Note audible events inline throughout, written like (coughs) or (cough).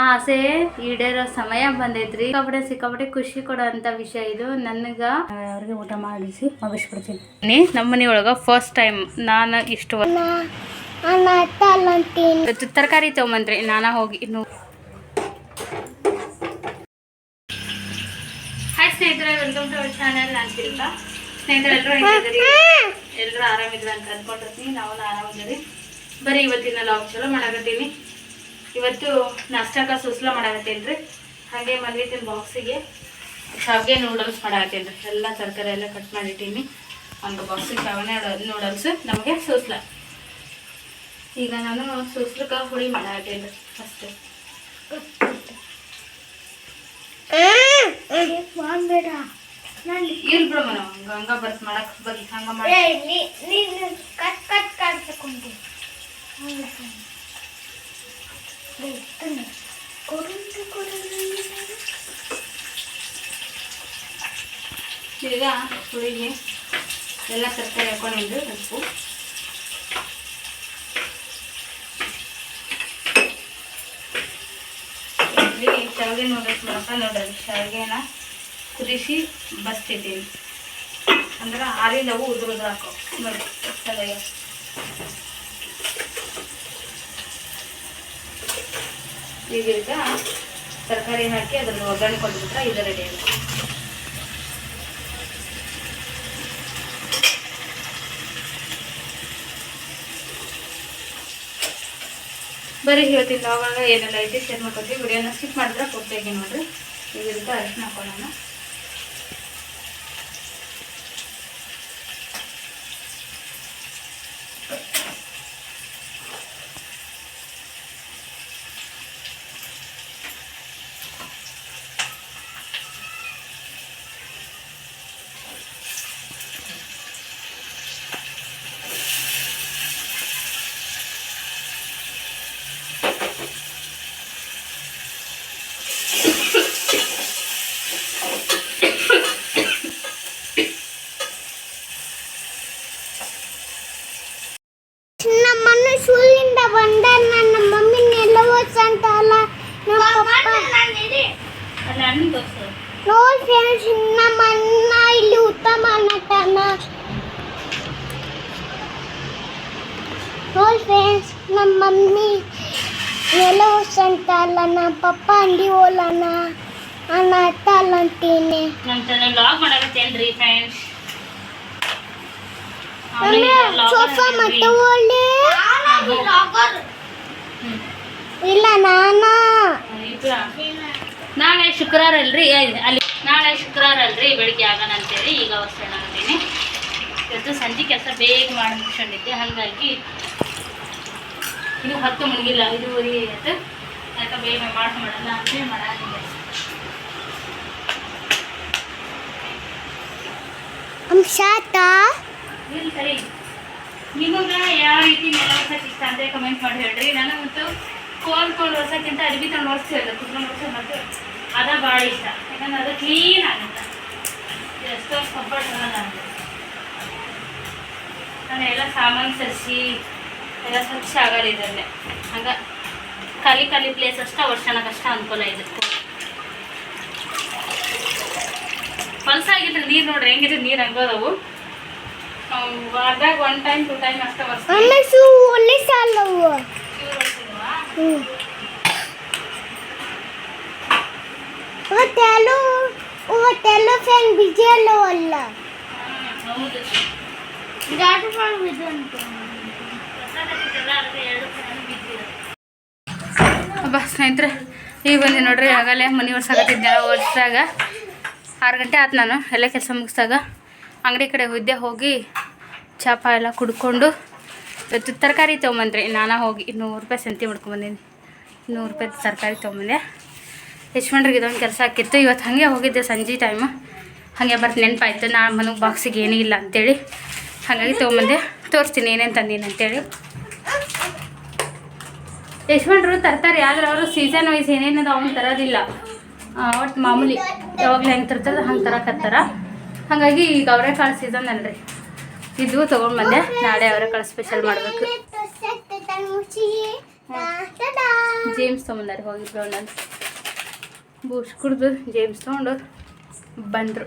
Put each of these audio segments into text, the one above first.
ಆ ಆಸೆ ಈಡೇರೋ ಸಮಯ ಬಂದೈತ್ರಿ. ಸಿಕ್ಕಾಪಟ್ಟೆ ಸಿಕ್ಕಾಪಟ್ಟೆ ಖುಷಿ ಕೊಡೋಂಥ ವಿಷಯ ಇದು. ನನಗ ಅವ್ರಿಗೆ ಊಟ ಮಾಡಿಸಿ ಮುಗಿಸ್ಬಿಡ್ತೀನಿ. ನಮ್ಮ ಒಳಗ ಫಸ್ಟ್ ಟೈಮ್ ನಾನು ಇಷ್ಟು ತರಕಾರಿ ತಗೊಂಬಂದ್ರಿ. ನಾನ ಹೋಗಿ ಇನ್ನು ಹಾಯ್ ಸ್ನೇಹಿತರೆ ವೆಲ್ಕಮ್ ಟು ಅವರ್ ಚಾನೆಲ್ ನಾನು ಶಿಲ್ಪ. ಸ್ನೇಹಿತರೆ ಎಲ್ಲರೂ ಹೇಗಿದ್ದೀರಿ ಎಲ್ಲರೂ ಆರಾಮಿದ್ರ ಅಂತ ಅನ್ಕೊಂಡಿರ್ತೀನಿ. ನಾವು ಆರಾಮಿದ್ದೀರಿ ಬರೀ ಇವತ್ತಿನ ಲಾಗ್ ಚಲೋ ಮಾಡಾಕತ್ತೀನಿ. ಇವತ್ತು ನಾಷ್ಟಾಕ ಸುಸ್ಲ ಮಾಡಾಕತ್ತೇನ್ರಿ ರೀ. ಹಾಗೆ ಮಲ್ವಿತಿನ ಬಾಕ್ಸಿಗೆ ಶಾವಿಗೆ ನೂಡಲ್ಸ್ ಮಾಡಾಕತ್ತೇನ್ರಿ ರೀ. ಎಲ್ಲ ತರಕಾರಿ ಎಲ್ಲ ಕಟ್ ಮಾಡಿಟ್ಟೀನಿ. ಒಂದು ಬಾಕ್ಸಿಗೆ ಶಾವಿಗೆ ನೂಡಲ್ಸ್ ನಮಗೆ ಸುಸ್ಲ. ಈಗ ನಾನು ಸುಸ್ಲಕ್ಕೆ ಹುಳಿ ಮಾಡಾಕತ್ತೇನ್ರಿ ರೀ ಫಸ್ಟ್ ಇಲ್ಲ ಹಂಗ ಹಂಗ ಬರ್ತ್ ಮಾಡಕ್ ಬರ್ಲಿ ಹಂಗ ಮಾಡಿ ಈಗ ಹುಳಿಗೆ ಎಲ್ಲ ತರಕಾರಿ ಹಾಕೊಂಡಿದ್ದು ಉಪ್ಪು. ಇಲ್ಲಿ ಶಾವಿಗೆ ನೋಡೋಕೆ ಮಾಡಪ್ಪ ನೋಡ್ರಿ ಶಾವಿಗೆನ ಕುದಿಸಿ ಬಸ್ತಿದ್ದೀನಿ ಅಂದ್ರೆ ಆರಿದವು ಉದುರು ಉದುರು ಹಾಕೋ ನೋಡಿ ಈಗ ತರಕಾರಿ ಹಾಕಿ ಅದನ್ನು ಒಗ್ಗರಣೆ ಕೊಟ್ಬಿಟ್ರೆ ಇದು ರೆಡಿ ಆಗುತ್ತೆ. ಬರೀ ಹೇಳ್ತೀನಿ ಅವಾಗ ಏನೆಲ್ಲ ಐತಿ ಶೇರ್ ಮಾಡ್ಕೊತೀವಿ. ವಿಡಿಯೋನ ಸ್ಕಿಪ್ ಮಾಡಿದ್ರೆ ಪೂರ್ತಿಯಾಗಿ ನೋಡ್ರಿ. ಈಗ ಅರಿಶಿನ ಹಾಕೊಳ್ಳೋಣ ನಮ್ಮನ್ನ ಸ್ಕೂಲಿಂದ ಬಂದ ನನ್ನ ಮಮ್ಮಿನ ಎಲ್ಲ ಓದ್ಸಂತ ಅಲ್ಲ ನಮ್ಮ ಪಪ್ಪ ನನ್ನ ದೋಸ್ತು ನೋಡಿ ಫ್ರೆಂಡ್ಸ್ ನಮ್ಮ ಅಣ್ಣ ಇಲ್ಲಿ ಉತ್ತಮ ನಟನ ನೋಡಿ ಫ್ರೆಂಡ್ಸ್ ನಮ್ಮ ಮಮ್ಮಿ ಎಲ್ಲ ಓದ್ಸಂತ ಅಲ್ಲ ನಮ್ಮ ಪಪ್ಪ ಅಂಡಿ ಹೋಲನ ಅಣ್ಣ ಅಟ್ಟ ಅಲ್ಲ ಅಂತೀನಿ ನಮ್ಮ ಚಾನಲ್ ಲಾಗ್ ಮಾಡಕತ್ತೇನ್ರಿ ಫ್ರೆಂಡ್ಸ್ ಸೋಫಾ ಮತ್ತೆ ಒಳ್ಳೆ ಇಲ್ಲ ನಾನ ನಾಳೆ ಶುಕ್ರವಾರ ಅಲ್ರಿ ಅಲ್ಲಿ ನಾಳೆ ಶುಕ್ರವಾರ ಅಲ್ರಿ ಬೆಳಿಗ್ಗೆ ಆಗೋಣ ಅಂತೇಳಿ ಈಗ ಅವಸ್ಥೆ ಅಂತೀನಿ ಇವತ್ತು ಸಂಜೆ ಕೆಲಸ ಬೇಗ ಮಾಡಿ ಮುಗಿಸ್ಕೊಂಡಿದ್ದೆ ಹಾಗಾಗಿ ಇದು ಹತ್ತು ಮುಗಿಲ್ಲ ಐದುವರೆ ಆಯ್ತು. ಯಾಕೆ ಬೇಗ ಮಾಡಲ್ಲ ಅಂತೇಳಿ ಸರಿ. ನಿಮಗೆ ಯಾವ ರೀತಿ ನೆಲ ಇಷ್ಟ ಕಮೆಂಟ್ ಮಾಡಿ ಹೇಳ್ರಿ. ನಾನು ಮತ್ತು ಹೊಸಕ್ಕಿಂತ ಕೋಲ್ ಒರ್ಸಕ್ಕಿಂತ ಅರ್ಬಿ ತಗೊಂಡು ಒರ್ಸ್ತೀವಲ್ಲ ಕುತ್ಕೊಂಡು ಒರ್ಸೋದು ಮತ್ತು ಅದ ಭಾಳ ಇಷ್ಟ. ಯಾಕಂದ್ರೆ ಅದು ಕ್ಲೀನ್ ಆಗುತ್ತೆ. ಎಷ್ಟೋ ಕಂಫರ್ಟ್ ಆಗಲ್ಲ ಅಂತ ನಾನು ಎಲ್ಲ ಸಾಮಾನು ಸರಿಸಿ ಎಲ್ಲ ಸ್ವಚ್ಛ ಆಗಲ್ಲ ಇದರಲ್ಲೇ. ಹಂಗೆ ಖಾಲಿ ಖಾಲಿ ಪ್ಲೇಸ್ ಅಷ್ಟೇ ಒರ್ಸೋಣಕ್ಕೆ ಅಷ್ಟ ಅನುಕೂಲ ಇದೆ. ಹೊಲ್ಸಾಗಿದ್ರೆ ನೀರು ನೋಡ್ರಿ ಹೆಂಗಿದ್ರೆ ನೀರು ಹಂಗೋದವು ವಾರದಾಗ ಒನ್ ಟೈಮ್ ಟೂ ಟೈಮ್ ಅಷ್ಟೇ ಅಮ್ಮ ಹಬ್ಬ ಸ್ನೇಹಿತರೆ ಈಗ ಬಂದು ನೋಡ್ರಿ ಆಗಲೇ ಮನೆ ಒರ್ಸಾಕತ್ತಿದ್ದೆ ಒರ್ಸಾಗ ಆರು ಗಂಟೆ ಆಯ್ತು ನಾನು ಎಲ್ಲ ಕೆಲಸ ಮುಗಿಸಿದಾಗ ಅಂಗಡಿ ಕಡೆ ಹೋಗಿದ್ದೆ ಹೋಗಿ ಚಾಪ ಎಲ್ಲ ಕುಡ್ಕೊಂಡು ಇವತ್ತು ತರಕಾರಿ ತೊಗೊಂಬಂದ್ರಿ ನಾನು ಹೋಗಿ ನೂರು ರೂಪಾಯಿ ಸಂತಿ ಮಾಡ್ಕೊಂಬಂದೀನಿ ನೂರು ರೂಪಾಯಿ ತರಕಾರಿ ತೊಗೊಂಬಂದೆ. ಯಶ್ವಂಡ್ರಿಗೆ ಇದೊಂದು ಕೆಲಸ ಹಾಕಿತ್ತು. ಇವತ್ತು ಹಾಗೆ ಹೋಗಿದ್ದೆ ಸಂಜೆ ಟೈಮು ಹಾಗೆ ಬರ್ತು ನೆನಪಾಯ್ತು. ನಾನು ಮನೆಗೆ ಬಾಕ್ಸಿಗೆ ಏನೂ ಇಲ್ಲ ಅಂತೇಳಿ ಹಾಗಾಗಿ ತೊಗೊಂಬಂದೆ. ತೋರಿಸ್ತೀನಿ ಏನೇನು ತಂದೀನಿ ಅಂತೇಳಿ. ಯಶ್ವಂಡ್ರು ತರ್ತಾರೆ. ಆದ್ರೆ ಅವರು ಸೀಸನ್ ವೈಸ್ ಅದು ಅವ್ನು ತರೋದಿಲ್ಲ. ಒಟ್ಟು ಮಾಮೂಲಿ ಯಾವಾಗಲೂ ಹೆಂಗೆ ತರ್ತಾರೆ ಹಂಗೆ ತರಕತ್ತಾರ ಹಾಗಾಗಿ ಈಗ ಅವರೆಕಾಳು ಸೀಸನ್ ಅಲ್ರಿ. ಇದು ತೊಗೊಂಡ್ಬಂದೆ ನಾಳೆ ಅವರೆಕಾಳು ಸ್ಪೆಷಲ್ ಮಾಡಬೇಕು. ಜೇಮ್ಸ್ ತೊಗೊಂಬಂದಾರೆ ಹೋಗಿದ್ರು ಒಂದೊಂದು ಬೂಸ್ಟ್ ಕುಡ್ದು ಜೇಮ್ಸ್ ತೊಗೊಂಡು ಬಂದರು.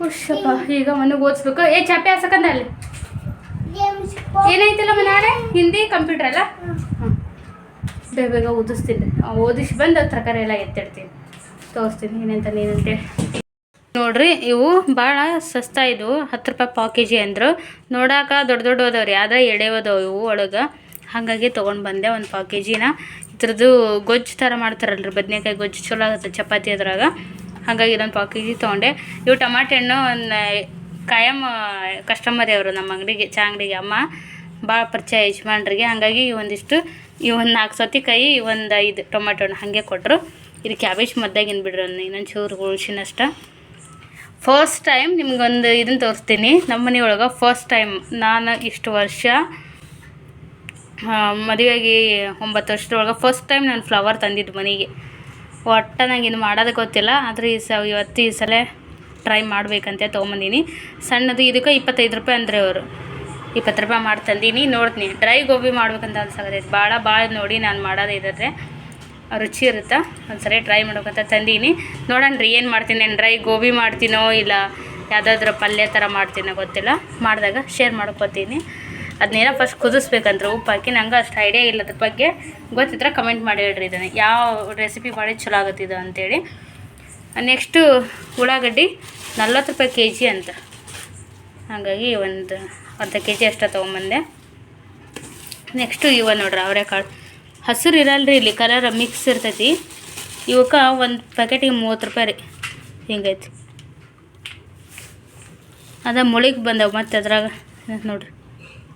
ಹುಷಪ್ಪ ಈಗ ಮನೆಗೆ ಓದಿಸ್ಬೇಕು. ಏ, ಚಾಪೆ ಹಾಸಕಂದ ಅಲ್ಲಿ. ಏನಾಯ್ತಲ್ಲ ನಾಳೆ? ಹಿಂದಿ ಕಂಪ್ಯೂಟರ್ ಅಲ್ಲ? ಬೇಗ ಬೇಗ ಓದಿಸ್ತೀನಿ. ಓದಿಸಿ ಬಂದು ತರಕಾರಿ ಎಲ್ಲ ಎತ್ತಿಡ್ತೀನಿ. ತೋರಿಸ್ತೀನಿ, ಏನಂತ ನೀನಂತೆ ನೋಡ್ರಿ, ಇವು ಭಾಳ ಸಸ್ತಾ ಇದ್ವು. ಹತ್ತು ರೂಪಾಯಿ ಪಾವು ಕೆ ಜಿ ಅಂದರು. ನೋಡಾಕ ದೊಡ್ಡ ದೊಡ್ಡ ಹೋದವ್ರಿ ಆದರೆ ಎಡೆ ಹೋದವು ಇವು ಒಳಗೆ. ಹಾಗಾಗಿ ತೊಗೊಂಡು ಬಂದೆ ಒಂದು ಪಾವು ಕೆ ಜಿನ ಇದ್ರದ್ದು ಗೊಜ್ಜು ಥರ ಮಾಡ್ತಾರಲ್ರಿ, ಬದನೆಕಾಯಿ ಗೊಜ್ಜು ಚಲೋ ಆಗುತ್ತೆ ಚಪಾತಿ ಅದ್ರಾಗ. ಹಾಗಾಗಿ ಇದೊಂದು ಪಾವು ಕೆ ಜಿ ತೊಗೊಂಡೆ. ಇವು ಟಮಾಟೆ ಹಣ್ಣು, ಒಂದು ಕಾಯಂ ಕಸ್ಟಮರ್ ಅವರು ನಮ್ಮ ಅಂಗಡಿಗೆ, ಚಾ ಅಂಗಡಿಗೆ ಅಮ್ಮ ಭಾಳ ಪರಿಚಯ ಯಜಮಾನ್ರಿಗೆ. ಹಾಗಾಗಿ ಒಂದಿಷ್ಟು ಒಂದು ನಾಲ್ಕು ಕೈ ಒಂದು ಐದು ಟೊಮೆಟೊ ಹಣ್ಣು ಹಾಗೆ ಕೊಟ್ಟರು ಇದು ಕ್ಯಾಬೇಜ್ ಮದ್ದಾಗಿನ ಬಿಡ್ರಿ ಇನ್ನೊಂದು ಚೂರು ಉಳ್ಸಿನಷ್ಟ ಫಸ್ಟ್ ಟೈಮ್ ನಿಮಗೊಂದು ಇದನ್ನು ತೋರಿಸ್ತೀನಿ. ನಮ್ಮ ಮನೆಯೊಳಗೆ ಫಸ್ಟ್ ಟೈಮ್ ನಾನು ಇಷ್ಟು ವರ್ಷ ಮದುವೆಯಾಗಿ ಒಂಬತ್ತು ವರ್ಷದೊಳಗೆ ಫಸ್ಟ್ ಟೈಮ್ ನಾನು ಫ್ಲವರ್ ತಂದಿದ್ದು ಮನೆಗೆ. ಒಟ್ಟು ನಂಗೆ ಇದು ಮಾಡೋದು ಗೊತ್ತಿಲ್ಲ, ಆದರೆ ಈ ಸ, ಇವತ್ತು ಈ ಸಲ ಟ್ರೈ ಮಾಡಬೇಕಂತ ತೊಗೊಂಬಂದೀನಿ. ಸಣ್ಣದು ಇದಕ್ಕೆ ಇಪ್ಪತ್ತೈದು ರೂಪಾಯಿ ಅಂದರೆ ಅವರು. ಇಪ್ಪತ್ತು ರೂಪಾಯಿ ಮಾಡಿ ತಂದೀನಿ, ನೋಡ್ತೀನಿ. ಡ್ರೈ ಗೋಬಿ ಮಾಡ್ಬೇಕಂತ ಅನ್ಸಾಗತ್ತೆ ಭಾಳ ಭಾಳ ನೋಡಿ ನಾನು ಮಾಡೋದು ಇದ್ರೆ ರುಚಿ ಇರುತ್ತೆ? ಒಂದ್ಸರಿ ಟ್ರೈ ಮಾಡ್ಬೇಕಂತ ತಂದೀನಿ. ನೋಡೋಣ ರೀ, ಏನು ಮಾಡ್ತೀನಿ ನಾನು ಡ್ರೈ ಗೋಬಿ ಮಾಡ್ತೀನೋ ಇಲ್ಲ ಯಾವುದಾದ್ರೂ ಪಲ್ಯ ಥರ ಮಾಡ್ತೀನೋ ಗೊತ್ತಿಲ್ಲ. ಮಾಡಿದಾಗ ಶೇರ್ ಮಾಡ್ಕೊತೀನಿ. ಅದನ್ನೇನೋ ಫಸ್ಟ್ ಕುದಿಸ್ಬೇಕಂದ್ರೆ, ಉಪ್ಪು ಹಾಕಿ. ನಂಗೆ ಅಷ್ಟು ಐಡಿಯಾ ಇಲ್ಲ ಅದ್ರ ಬಗ್ಗೆ. ಗೊತ್ತಿದ್ರೆ ಕಮೆಂಟ್ ಮಾಡಿ ಹೇಳ್ರಿ ಇದನ್ನು. ಯಾವ ರೆಸಿಪಿ ಮಾಡಿ ಚಲೋ ಆಗುತ್ತಿದೆ ಅಂತೇಳಿ. ನೆಕ್ಸ್ಟು ಉಳ್ಳಾಗಡ್ಡಿ ನಲ್ವತ್ತು ರೂಪಾಯಿ ಕೆ ಜಿ ಅಂತ. ಹಾಗಾಗಿ ಒಂದು ಅರ್ಧ ಕೆ ಜಿ ಅಷ್ಟ ತೊಗೊಂಬಂದೆ. ನೆಕ್ಸ್ಟು ಇವ ನೋಡ್ರಿ, ಅವರೆಕಾಳು. ಹಸಿರು ಇರಲ್ರಿ ಇಲ್ಲಿ ಕಲರ್ ಮಿಕ್ಸ್ ಇರ್ತೈತಿ. ಇವಕ್ಕೆ ಒಂದು ಪ್ಯಾಕೆಟಿಗೆ ಮೂವತ್ತು ರೂಪಾಯಿ ರೀ. ಹಿಂಗೈತಿ? ಅದ ಮೊಳಿಗೆ ಬಂದವು ಮತ್ತು ಅದ್ರಾಗ. ನೋಡ್ರಿ.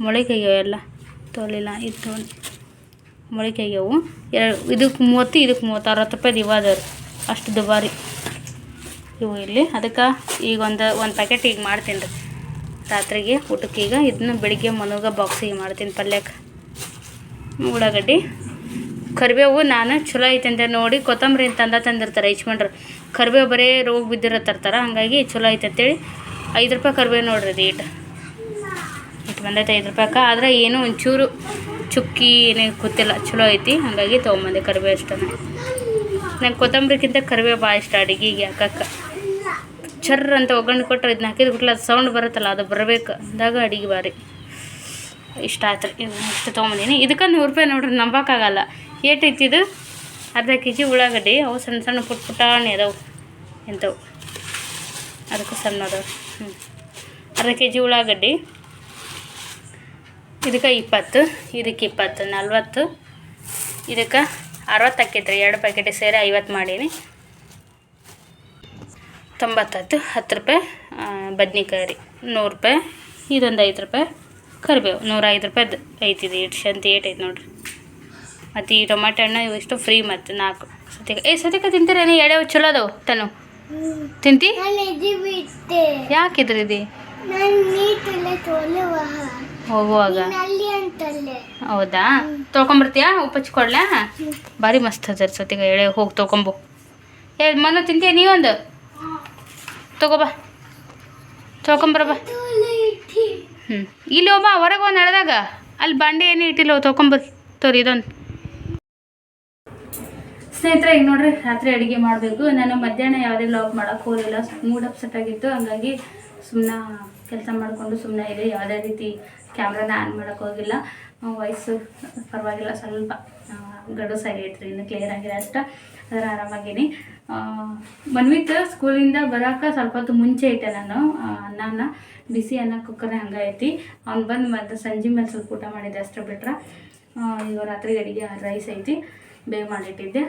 ಮೊಳಿಗೆ ಆಗ್ಯಾವ ಎಲ್ಲ. ತೋಲಿಲ್ಲ, ಇದು ತೊಗೊಂಡು ಮೊಳಿಗೆ ಆಗ್ಯಾವು. ಎರಡು ಇದಕ್ಕೆ ಮೂವತ್ತು ಇದಕ್ಕೆ ಮೂವತ್ತು, ಅರವತ್ತು ರೂಪಾಯಿ ಇವ ರೀ. ಅಷ್ಟು ದುಬಾರಿ ಇವು ಇಲ್ಲಿ. ಅದಕ್ಕೆ ಈಗ ಒಂದು ಒಂದು ಪ್ಯಾಕೆಟ್ ಈಗ ಮಾಡ್ತೀನಿ ರೀ. ರಾತ್ರಿಗೆ ಊಟಕ್ಕೆ ಈಗ. ಇದನ್ನ ಬೆಳಿಗ್ಗೆ ಮನೋಗ ಬಾಕ್ಸಿಗೆ ಮಾಡ್ತೀನಿ ಪಲ್ಯಕ್ಕೆ ಉಳ್ಳಾಗಡ್ಡಿ. ಕರಿಬೇವು ನಾನು ಚಲೋ ಐತೆ ನೋಡಿ, ಕೊತ್ತಂಬರಿ ತಂದ ತಂದಿರ್ತಾರೆ ಯಜಮಾನ್ರು. ಕರಿಬೇವು ಬರೀ ರೋಗ ಬಿದ್ದಿರೋ ತರ್ತಾರೆ ಹಾಗಾಗಿ ಚಲೋ ಐತೆ ಅಂತೇಳಿ. ಐದು ರೂಪಾಯಿ ಕರಿಬೇವು ನೋಡ್ರಿ ಅದು ಇಟ್ಟು ಇಟ್ಟು ಬಂದೈತೆ ಐದು ರೂಪಾಯಿಗೆ ಆದರೆ ಏನೂ ಒಂಚೂರು ಚುಕ್ಕಿ ಏನೇ ಗೊತ್ತಿಲ್ಲ, ಚಲೋ ಐತಿ, ಹಾಗಾಗಿ ತೊಗೊಂಬಂದೆ ಕರಿಬೇವು ಇಷ್ಟ ನಂಗೆ ಕೊತ್ತಂಬರಿಗಿಂತ ಕರಿಬೇವು ಭಾಳ ಇಷ್ಟ, ಅಡುಗೆಗೆ ಹಾಕಕ್ಕೆ. ಚರ್ರ ಅಂತ ಒಗ್ಗರಣೆ ಕೊಟ್ಟರೆ ಇದನ್ನ ಹಾಕಿದ ಬಿಟ್ಲ ಅದು ಸೌಂಡ್ ಬರುತ್ತಲ್ಲ, ಅದು ಬರಬೇಕು. ಅಂದಾಗ ಅಡುಗೆ ಭಾರಿ. ಇಷ್ಟ ಆಯ್ತು ರೀ ಇಷ್ಟು ತೊಗೊಂಬಂದೀನಿ. ಇದಕ್ಕೆ ನೂರು ರೂಪಾಯಿ ನೋಡ್ರಿ, ನಂಬಕ್ಕಾಗಲ್ಲ. ಏಟ್ ಐತಿ ಇದು? ಅರ್ಧ ಕೆ ಜಿ ಉಳ್ಳಾಗಡ್ಡಿ. ಅವು ಸಣ್ಣ ಸಣ್ಣ ಪುಟ್ ಪುಟಾಣಿ ಅದಾವು. ಎಂಥವು ಅದಕ್ಕೂ ಸಣ್ಣ ಅದಾವೆ. ಹ್ಞೂ ಅರ್ಧ ಕೆ ಜಿ ಉಳ್ಳಾಗಡ್ಡಿ. ಇದಕ್ಕೆ ಇಪ್ಪತ್ತು ಇದಕ್ಕೆ ಇಪ್ಪತ್ತು, ನಲ್ವತ್ತು, ಇದಕ್ಕೆ ಅರವತ್ತು ಆಕೈತೆ ರೀ ಎರಡು ಪ್ಯಾಕೆಟ್ ಸೇರಿ ಐವತ್ತು ಮಾಡೀನಿ. ತೊಂಬತ್ತತ್ತು, ಹತ್ತು ರೂಪಾಯಿ ಬದ್ನಿಕಾಯಿ. ರೀ ನೂರು ರೂಪಾಯಿ, ಇದೊಂದು ಐದು ರೂಪಾಯಿ, ಕರಿಬೇವು. ನೂರ ಐದು ರೂಪಾಯ್ದು ಐತಿದು. ಇಟ್ಟು ಶಂತಿ ಏಟೈತೆ ನೋಡ್ರಿ. ಮತ್ತು ಈ ಟೊಮಾಟೊ ಹಣ್ಣು ಇವಿಷ್ಟು ಫ್ರೀ ಮತ್ತು ನಾಲ್ಕು. ಸತ್ಯಕ್ಕೆ ಏ ಸತ್ಯಕ್ಕೆ ತಿಂತೀರ ನೀ ಎಡೆ ಚಲೋ ಅದಾವು ತನು. ತಿಂತಿ? ಯಾಕಿದ್ರಿ ಹೋಗುವಾಗ? ಹೌದಾ? ತೊಳ್ಕೊಂಬರ್ತೀಯಾ? ಉಪ್ಪು ಹಚ್ಕೊಡ್ಲಾ ಭಾರಿ ಮಸ್ತ್ ಅದ ಸತ್ಯ ಎಳೆ ಹೋಗಿ ತೊಗೊಂಬು ಏ ಮನ ತಿಂತೀಯ ನೀವೊಂದು? ತಗೋಬಾ ತೊಳ್ಕೊಂಬರಬಾ. ಹ್ಞೂ ಇಲ್ಲಿ ಒಬ್ಬ ಹೊರಗೆ ಒಂದು ನಡೆದಾಗ. ಅಲ್ಲಿ ಬಾಂಡೆ ಏನು ಇಟ್ಟಿಲ್ಲ ತೊಗೊಂಬರ್ ತೋರಿ ಇದೊಂದು. ಸ್ನೇಹಿತರೆ, ಈಗ ನೋಡ್ರಿ, ರಾತ್ರಿ ಅಡುಗೆ ಮಾಡಬೇಕು. ನಾನು ಮಧ್ಯಾಹ್ನ ಯಾವುದೇ ಲಾಕ್ ಮಾಡೋಕ್ಕೆ ಹೋಗಿಲ್ಲ ಮೂಡ್ ಅಪ್ಸೆಟ್ ಆಗಿತ್ತು. ಹಂಗಾಗಿ ಸುಮ್ಮನೆ ಕೆಲಸ ಮಾಡಿಕೊಂಡು ಸುಮ್ಮನೆ ಇದೆ ಯಾವುದೇ ರೀತಿ ಕ್ಯಾಮ್ರಾನ ಆನ್ ಮಾಡೋಕ್ಕೆ ಹೋಗಿಲ್ಲ. ವಯಸ್ಸು ಪರವಾಗಿಲ್ಲ. ಸ್ವಲ್ಪ ಗಡಸಾಗಿ ಗಡುಸಾಗೈತ್ರಿ ಇನ್ನು ಕ್ಲಿಯರ್ ಆಗಿದೆ ಅಷ್ಟ. ಅದರ ಆರಾಮಾಗೀನಿ. ಮನ್ವಿತ್ ಸ್ಕೂಲಿಂದ ಬರೋಕೆ ಸ್ವಲ್ಪ ಹೊತ್ತು ಮುಂಚೆ ಐತೆ ನಾನು. ಅನ್ನ ಬಿಸಿ ಅನ್ನ ಕುಕ್ಕರ್ ಹಂಗೆ ಐತಿ. ಅವ್ನು ಬಂದು ಮತ್ತು ಸಂಜೆ ಮೇಲೆ ಸ್ವಲ್ಪ ಊಟ ಮಾಡಿದ್ದೆ ಅಷ್ಟೇ ಬಿಟ್ರೆ. ಇವಾಗ ರಾತ್ರಿ ಅಡುಗೆ ರೈಸ್ ಐತಿ. ಬೇಗ ಮಾಡಿಟ್ಟಿದ್ದೆ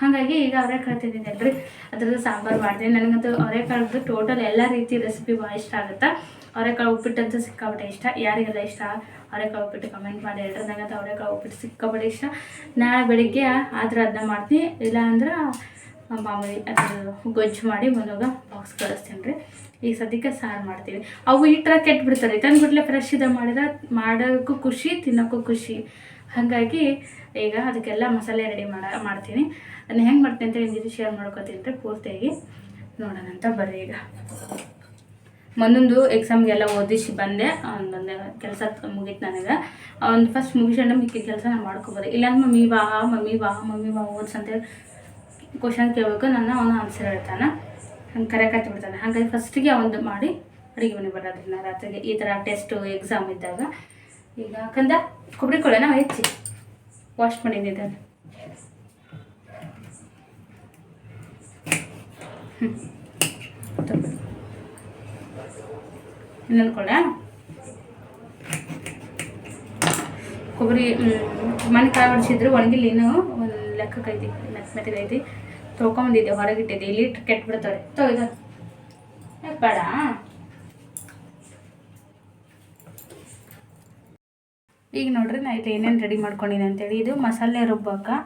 ಹಾಗಾಗಿ ಈಗ ಅವರೆಕಾಳು ತಿಂದಿದ್ದೆಲ್ರಿ ಅದ್ರದ್ದು ಸಾಂಬಾರು ಮಾಡ್ತೀನಿ ನನಗಂತೂ ಅವರೆಕಾಳದ್ದು ಟೋಟಲ್ ಎಲ್ಲ ರೀತಿ ರೆಸಿಪಿ ಭಾಳ ಇಷ್ಟ ಆಗುತ್ತೆ? ಅವರೆಕಾಳು ಉಪ್ಪಿಟ್ಟಂತೂ ಸಿಕ್ಕಾಪಟ್ಟೆ ಇಷ್ಟ. ಯಾರಿಗೆಲ್ಲ ಇಷ್ಟ? ಅವರೆಕಾಳು ಉಪ್ಪಿಟ್ಟು ಕಮೆಂಟ್ ಮಾಡಿ. ಹೇಳ್ರಿ ನನಗಂತ ಅವರೆಕಾಳು ಉಪ್ಪಿಟ್ಟು ಸಿಕ್ಕಾಪಟ್ಟೆ ಇಷ್ಟ. ನಾಳೆ ಬೆಳಿಗ್ಗೆ ಆದ್ರೆ ಅದನ್ನ ಮಾಡ್ತೀನಿ. ಇಲ್ಲ ಅಂದ್ರೆ ಮಾಮೂಲಿ ಅದು ಗೊಜ್ಜು ಮಾಡಿ ಮನೋಗ ಬಾಕ್ಸ್ ಕಳಿಸ್ತೀನಿ ರೀ. ಈಗ ಸದ್ಯಕ್ಕೆ ಸಾರು ಮಾಡ್ತೀವಿ. ಅವು ಇಟ್ಟರೆ ಕೆಟ್ಟುಬಿಡ್ತಾರೆ ತಂದ್ಬಿಟ್ಲೆ ಫ್ರೆಶ್ ಇದೆ ಮಾಡಿದ್ರೆ ಮಾಡೋಕ್ಕೂ ಖುಷಿ, ತಿನ್ನೋಕ್ಕೂ ಖುಷಿ. ಹಾಗಾಗಿ ಈಗ ಅದಕ್ಕೆಲ್ಲ ಮಸಾಲೆ ರೆಡಿ ಮಾಡ ಮಾಡ್ತೀನಿ. ಅದನ್ನ ಹೆಂಗೆ ಮಾಡ್ತೀನಿ ಅಂತ ಜೊತೆ ಶೇರ್ ಮಾಡ್ಕೊತೀನಿ ಅಂತ ಪೂರ್ತಿಯಾಗಿ. ನೋಡೋಣ ಅಂತ ಬರ್ರಿ ಈಗ. ಮೊನ್ನೊಂದು ಎಕ್ಸಾಮ್ಗೆಲ್ಲ ಓದಿಸಿ ಬಂದೆ. ಒಂದೊಂದು ಕೆಲಸ ಮುಗೀತು ನನಗೆ. ಒಂದು ಫಸ್ಟ್ ಮುಗಿಸ್ಕೊಂಡು ಮಿಕ್ಕಿದ ಕೆಲಸ ನಾನು ಮಾಡ್ಕೊಬೋದು. ಇಲ್ಲಾಂದ್ರೆ ಮಮ್ಮಿ ಬಾ ಮಮ್ಮಿ ಬಾ ಮಮ್ಮಿ ಬಾ ಓದ್ಸ್ ಅಂತೇಳಿ ಕ್ವಶನ್ ಕೇಳಬೇಕು. ನನ್ನ ಅವನು ಆನ್ಸರ್ ಹೇಳ್ತಾನೆ. ಹಂಗೆ ಕರೆಕ್ಟ್ ಬಿಡ್ತಾನೆ. ಹಾಗಾಗಿ ಫಸ್ಟಿಗೆ ಒಂದು ಮಾಡಿ ಅಡುಗೆ ಮನೆ ಬರೋದ್ರಿಂದ ರಾತ್ರಿಗೆ ಈ ಥರ ಟೆಸ್ಟು ಎಕ್ಸಾಮ್ ಇದ್ದಾಗ. ಈಗ ಕಂದ ಕೊಬ್ಬರಿ ಕೊಳೆನ ಹೆಚ್ಚಿ. ವಾಶ್ ಮಾಡಿದ್ದಾನೆ ಇನ್ನೊಂದು ಕೊಳೆ ಕೊಬ್ಬರಿ ಮನೆ ಕಾಯಿ ಹೊಡಿಸಿದ್ರು ಒಣಗಿಲ್ಲ ಇನ್ನೂ. ಒಂದು ಲೆಕ್ಕಕ್ಕೆ ಐತಿ ಮೆತ್ತ ಮೆತ್ತಗೆ ಐತಿ. ತೊಳ್ಕೊಂಬಂದಿದ್ದೆ ಹೊರಗಿಟ್ಟಿದ್ದೆ ಇಲ್ಲಿ ಕೆಟ್ಟ ಬಿಡ್ತಾರೆ ತೊಗೊಂಡ ಬೇಡ? ಈಗ ನೋಡ್ರಿ ನಾ ಇಲ್ಲಿ ಏನೇನು ರೆಡಿ ಮಾಡ್ಕೊಂಡಿನಿ ಅಂತೇಳಿ. ಇದು ಮಸಾಲೆ ರುಬ್ಬಕ್ಕೆ